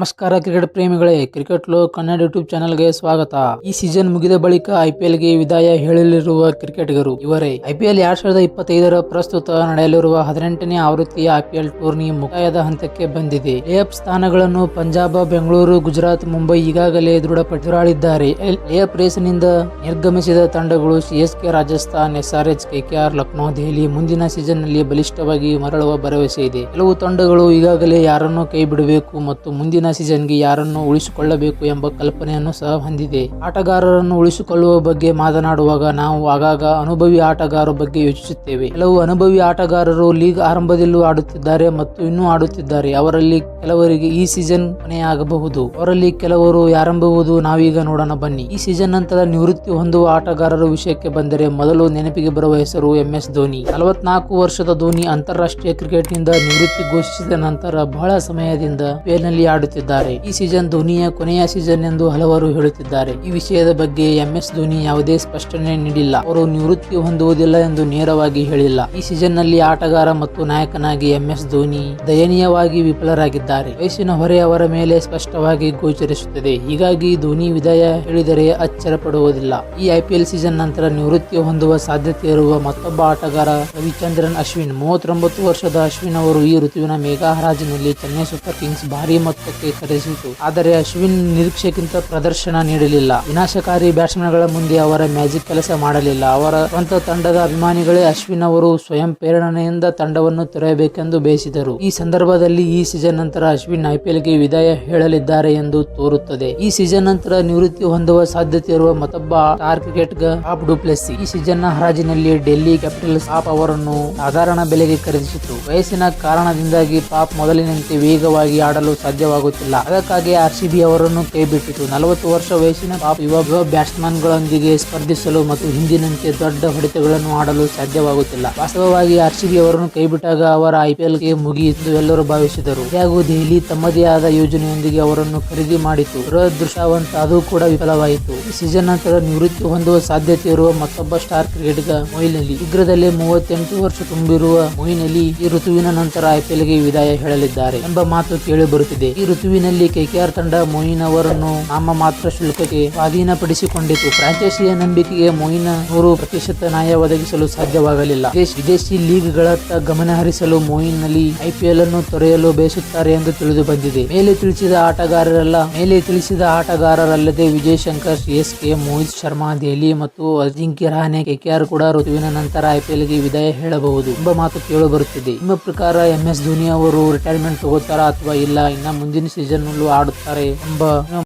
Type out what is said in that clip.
ನಮಸ್ಕಾರ ಕ್ರಿಕೆಟ್ ಪ್ರೇಮಿಗಳೇ, ಕ್ರಿಕೆಟ್ ಲೋ ಕನ್ನಡ ಯೂಟ್ಯೂಬ್ ಚಾನೆಲ್ಗೆ ಸ್ವಾಗತ. ಈ ಸೀಸನ್ ಮುಗಿದ ಬಳಿಕ ಐಪಿಎಲ್ಗೆ ವಿದಾಯ ಹೇಳಲಿರುವ ಕ್ರಿಕೆಟಿಗರು ಇವರೇ. ಐಪಿಎಲ್ ಎರಡ್ ಸಾವಿರದ ಇಪ್ಪತ್ತೈದರ ಪ್ರಸ್ತುತ ನಡೆಯಲಿರುವ ಹದಿನೆಂಟನೇ ಆವೃತ್ತಿಯ ಐಪಿಎಲ್ ಟೂರ್ನಿ ಮುಕ್ತಾಯದ ಹಂತಕ್ಕೆ ಬಂದಿದೆ. ಲೇಅಪ್ ಸ್ಥಾನಗಳನ್ನು ಪಂಜಾಬ್, ಬೆಂಗಳೂರು, ಗುಜರಾತ್, ಮುಂಬೈ ಈಗಾಗಲೇ ದೃಢಪಡಿಸಿದ್ದಾರೆ ಲೇಅಪ್ ರೇಸ್ನಿಂದ ನಿರ್ಗಮಿಸಿದ ತಂಡಗಳು CSK Rajasthan SRH KKR Lucknow, Delhi ಮುಂದಿನ ಸೀಸನ್ನಲ್ಲಿ ಬಲಿಷ್ಠವಾಗಿ ಮರಳುವ ಭರವಸೆ ಇದೆ. ಕೆಲವು ತಂಡಗಳು ಈಗಾಗಲೇ ಯಾರನ್ನು ಕೈ ಬಿಡಬೇಕು ಮತ್ತು ಮುಂದಿನ ಸೀಸನ್ಗೆ ಯಾರನ್ನು ಉಳಿಸಿಕೊಳ್ಳಬೇಕು ಎಂಬ ಕಲ್ಪನೆಯನ್ನು ಸಹ ಹೊಂದಿದೆ. ಆಟಗಾರರನ್ನು ಉಳಿಸಿಕೊಳ್ಳುವ ಬಗ್ಗೆ ಮಾತನಾಡುವಾಗ ನಾವು ಆಗಾಗ ಅನುಭವಿ ಆಟಗಾರರ ಬಗ್ಗೆ ಯೋಚಿಸುತ್ತೇವೆ. ಕೆಲವು ಅನುಭವಿ ಆಟಗಾರರು ಲೀಗ್ ಆರಂಭದಲ್ಲೂ ಆಡುತ್ತಿದ್ದಾರೆ ಮತ್ತು ಇನ್ನೂ ಆಡುತ್ತಿದ್ದಾರೆ. ಅವರಲ್ಲಿ ಕೆಲವರಿಗೆ ಈ ಸೀಸನ್ ಕೊನೆಯಾಗಬಹುದು. ಅವರಲ್ಲಿ ಕೆಲವರು ಯಾರೆಂಬುವುದು ನಾವೀಗ ನೋಡೋಣ. ಬನ್ನಿ. ಈ ಸೀಸನ್ ನಂತರ ನಿವೃತ್ತಿ ಹೊಂದುವ ಆಟಗಾರರ ವಿಷಯಕ್ಕೆ ಬಂದರೆ ಮೊದಲು ನೆನಪಿಗೆ ಬರುವ ಹೆಸರು ಎಂ ಎಸ್ ಧೋನಿ. ನಲವತ್ನಾಲ್ಕು ವರ್ಷದ ಧೋನಿ ಅಂತಾರಾಷ್ಟ್ರೀಯ ಕ್ರಿಕೆಟ್ನಿಂದ ನಿವೃತ್ತಿ ಘೋಷಿಸಿದ ನಂತರ ಬಹಳ ಸಮಯದಿಂದ IPL ನಲ್ಲಿ ಆಡುತ್ತಿದ್ದಾರೆ ಈ ಸೀಸನ್ ಧೋನಿಯ ಕೊನೆಯ ಸೀಸನ್ ಎಂದು ಹಲವರು ಹೇಳುತ್ತಿದ್ದಾರೆ. ಈ ವಿಷಯದ ಬಗ್ಗೆ ಎಂ ಎಸ್ ಧೋನಿ ಯಾವುದೇ ಸ್ಪಷ್ಟನೆ ನೀಡಿಲ್ಲ. ಅವರು ನಿವೃತ್ತಿ ಹೊಂದುವುದಿಲ್ಲ ಎಂದು ನೇರವಾಗಿ ಹೇಳಿಲ್ಲ. ಈ ಸೀಸನ್ನಲ್ಲಿ ಆಟಗಾರ ಮತ್ತು ನಾಯಕನಾಗಿ ಎಂ ಎಸ್ ಧೋನಿ ದಯನೀಯವಾಗಿ ವಿಫಲರಾಗಿದ್ದಾರೆ. ವಯಸ್ಸಿನ ಹೊರೆ ಅವರ ಮೇಲೆ ಸ್ಪಷ್ಟವಾಗಿ ಗೋಚರಿಸುತ್ತದೆ. ಹೀಗಾಗಿ ಧೋನಿ ವಿದಾಯ ಹೇಳಿದರೆ ಅಚ್ಚರ ಪಡುವುದಿಲ್ಲ ಈ ಐಪಿಎಲ್ ಸೀಸನ್ ನಂತರ ನಿವೃತ್ತಿ ಹೊಂದುವ ಸಾಧ್ಯತೆ ಇರುವ ಮತ್ತೊಬ್ಬ ಆಟಗಾರ ರವಿಚಂದ್ರನ್ ಅಶ್ವಿನ್. ಮೂವತ್ತೊಂಬತ್ತು ವರ್ಷದ ಅಶ್ವಿನ್ ಅವರು ಈ ಋತುವಿನ ಮೇಘಾ ಹರಾಜಿನಲ್ಲಿ ಚೆನ್ನೈ ಸೂಪರ್ ಕಿಂಗ್ಸ್ ಭಾರಿ ಮೊತ್ತಕ್ಕೆ ಕರೆಸಿತು. ಆದರೆ ಅಶ್ವಿನ್ ನಿರೀಕ್ಷೆಗಿಂತ ಪ್ರದರ್ಶನ ನೀಡಲಿಲ್ಲ. ವಿನಾಶಕಾರಿ ಬ್ಯಾಟ್ಸ್ಮನ್ಗಳ ಮುಂದೆ ಅವರ ಮ್ಯಾಜಿಕ್ ಕೆಲಸ ಮಾಡಲಿಲ್ಲ. ಅವರ ಸ್ವಂತ ತಂಡದ ಅಭಿಮಾನಿಗಳೇ ಅಶ್ವಿನ್ ಅವರು ಸ್ವಯಂ ಪ್ರೇರಣೆಯಿಂದ ತಂಡವನ್ನು ತೊರೆಯಬೇಕೆಂದು ಬಯಸಿದರು ಈ ಸಂದರ್ಭದಲ್ಲಿ ಈ ಸೀಸನ್ ನಂತರ ಅಶ್ವಿನ್ ಐಪಿಎಲ್ಗೆ ವಿದಾಯ ಹೇಳಲಿದ್ದಾರೆ ಎಂದು ತೋರುತ್ತದೆ. ಈ ಸೀಸನ್ ನಂತರ ನಿವೃತ್ತಿ ಹೊಂದುವ ಸಾಧ್ಯತೆ ಇರುವ ಮತ್ತೊಬ್ಬ ಸ್ಟಾರ್ ಕ್ರಿಕೆಟ್ ಪಾಪ್ ಡುಪ್ಲೆಸ್ ಈ ಸೀಸನ್ನ ಹರಾಜಿನಲ್ಲಿ ಡೆಲ್ಲಿ ಕ್ಯಾಪಿಟಲ್ಸ್ ಪಾಪ್ ಅವರನ್ನು ಸಾಧಾರಣ ಬೆಲೆಗೆ ಖರೀದಿಸಿತು. ವಯಸ್ಸಿನ ಕಾರಣದಿಂದಾಗಿ ಪಾಪ್ ಮೊದಲಿನಂತೆ ವೇಗವಾಗಿ ಆಡಲು ಸಾಧ್ಯವಾಗುತ್ತಿಲ್ಲ. ಅದಕ್ಕಾಗಿ ಆರ್ ಸಿ ಬಿ ಅವರನ್ನು ಕೈಬಿಟ್ಟಿತು. ನಲವತ್ತು ವರ್ಷ ವಯಸ್ಸಿನ ಪಾಪ್ ಯುವ ಬ್ಯಾಟ್ಸ್ಮನ್ಗಳೊಂದಿಗೆ ಬ್ಯಾಟ್ಸ್ಮನ್ ಗಳೊಂದಿಗೆ ಸ್ಪರ್ಧಿಸಲು ಮತ್ತು ಹಿಂದಿನಂತೆ ದೊಡ್ಡ ಹೊಡೆತಗಳನ್ನು ಆಡಲು ಸಾಧ್ಯವಾಗುತ್ತಿಲ್ಲ. ವಾಸ್ತವವಾಗಿ ಆರ್ ಸಿ ಬಿ ಅವರನ್ನು ಕೈಬಿಟ್ಟಾಗ ಅವರ ಐಪಿಎಲ್ಗೆ ಮುಗಿಯಿತು ಎಲ್ಲರೂ ಭಾವಿಸಿದರು. ಹಾಗೂ ದೆಹಲಿ ತಮ್ಮದೇ ಆದ ಯೋಜನೆಯೊಂದಿಗೆ ಅವರನ್ನು ಖರೀದಿ ಮಾಡಿತು. ದುರದೃಷ್ಟವಂತ ಅದು ಕೂಡ ವಿಫಲವಾಯಿತು. ಸೀಸನ್ ನಂತರ ನಿವೃತ್ತಿ ಹೊಂದುವ ಸಾಧ್ಯತೆ ಇರುವ ಮತ್ತೊಬ್ಬ ಸ್ಟಾರ್ ಕ್ರಿಕೆಟಿಗ ಮೊಯಿನ್ ಅಲಿ ಶೀಘ್ರದಲ್ಲೇ ಮೂವತ್ತೆಂಟು ವರ್ಷ ತುಂಬಿರುವ ಮೊಯಿನ್ ಅಲಿ ಈ ಋತುವಿನ ನಂತರ ಐಪಿಎಲ್ಗೆ ವಿದಾಯ ಹೇಳಲಿದ್ದಾರೆ ಎಂಬ ಮಾತು ಕೇಳಿ ಬರುತ್ತಿದೆ. ಈ ಋತುವಿನಲ್ಲಿ ಕೆಕೆಆರ್ ತಂಡ ಮೊಯಿನ್ ಅವರನ್ನು ನಾಮ ಮಾತ್ರ ಶುಲ್ಕಕ್ಕೆ ಸ್ವಾಧೀನಪಡಿಸಿಕೊಂಡಿತು. ಫ್ರಾಂಚೈಸಿಯ ನಂಬಿಕೆಗೆ ಮೊಯಿನ್ ನೂರು ಪ್ರತಿಶತ ನ್ಯಾಯ ಒದಗಿಸಲು ಸಾಧ್ಯವಾಗಲಿಲ್ಲ. ವಿದೇಶಿ ಲೀಗ್ಗಳತ್ತ ಗಮನ ಹರಿಸಲು ಮೊಯಿನ್ನಲ್ಲಿ ಐಪಿಎಲ್ ಅನ್ನು ತೊರೆಯಲು ಬಯಸುತ್ತಾರೆ ಎಂದು ತಿಳಿದು ಬಂದಿದೆ. ಮೇಲೆ ತಿಳಿಸಿದ ಆಟಗಾರರಲ್ಲ ಮೇಲೆ ತಿಳಿಸಿದ ಆಟಗಾರರಲ್ಲದೆ ವಿಜಯ್ ಶಂಕರ್ ಎಸ್ ಕೆ, ಮೋಹಿತ್ ಶರ್ಮಾ, ದೆಹಲಿ ಮತ್ತು ಅಜಿಂಕ್ಯ ರಹಾನೆ ಕೆಕೆಆರ್ ಕೂಡ ಋತುವಿನ ನಂತರ ಐಪಿಎಲ್ಗೆ ವಿದಾಯ ಹೇಳಬಹುದು ಎಂಬ ಮಾತು ಕೇಳಿ ಬರುತ್ತಿದೆ ನಿಮ್ಮ ಪ್ರಕಾರ ಎಂ ಎಸ್ ಧೋನಿ ಅವರು ರಿಟೈರ್ಮೆಂಟ್ ತಗೋತಾರಾ ಅಥವಾ ಇಲ್ಲ? ಇನ್ನ ಮುಂದಿನ ಸೀಸನ್ ನಲ್ಲೂ ಆಡುತ್ತಾರೆ ಎಂಬ